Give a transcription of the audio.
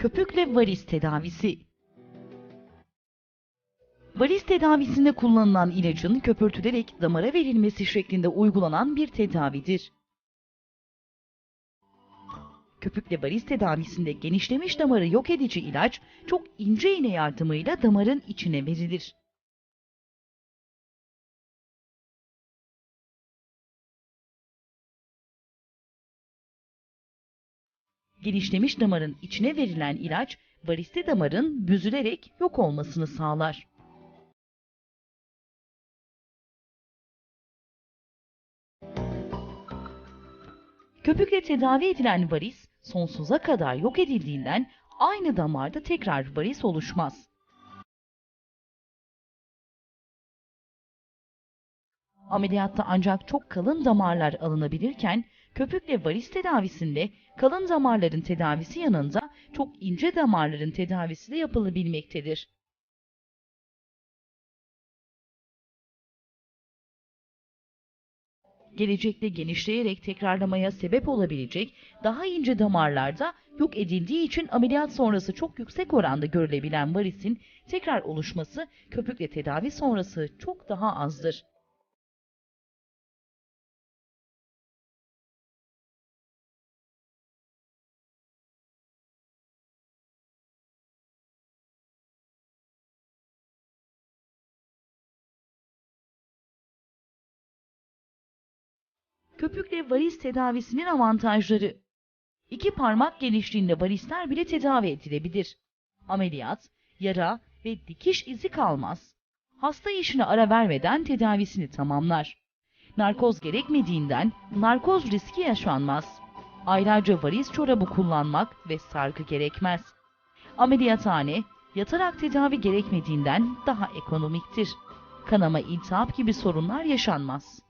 Köpükle varis tedavisi. Varis tedavisinde kullanılan ilacın köpürtülerek damara verilmesi şeklinde uygulanan bir tedavidir. Köpükle varis tedavisinde genişlemiş damarı yok edici ilaç çok ince iğne yardımıyla damarın içine verilir. Genişlemiş damarın içine verilen ilaç variste damarın büzülerek yok olmasını sağlar. Köpükle tedavi edilen varis sonsuza kadar yok edildiğinden aynı damarda tekrar varis oluşmaz. Ameliyatta ancak çok kalın damarlar alınabilirken köpükle varis tedavisinde kalın damarların tedavisi yanında çok ince damarların tedavisi de yapılabilmektedir. Gelecekte genişleyerek tekrarlamaya sebep olabilecek daha ince damarlarda yok edildiği için ameliyat sonrası çok yüksek oranda görülebilen varisin tekrar oluşması köpükle tedavi sonrası çok daha azdır. Köpükle varis tedavisinin avantajları. İki parmak genişliğinde varisler bile tedavi edilebilir. Ameliyat, yara ve dikiş izi kalmaz. Hasta işine ara vermeden tedavisini tamamlar. Narkoz gerekmediğinden narkoz riski yaşanmaz. Ayrıca varis çorabı kullanmak ve sargı gerekmez. Ameliyathane, yatarak tedavi gerekmediğinden daha ekonomiktir. Kanama, iltihap gibi sorunlar yaşanmaz.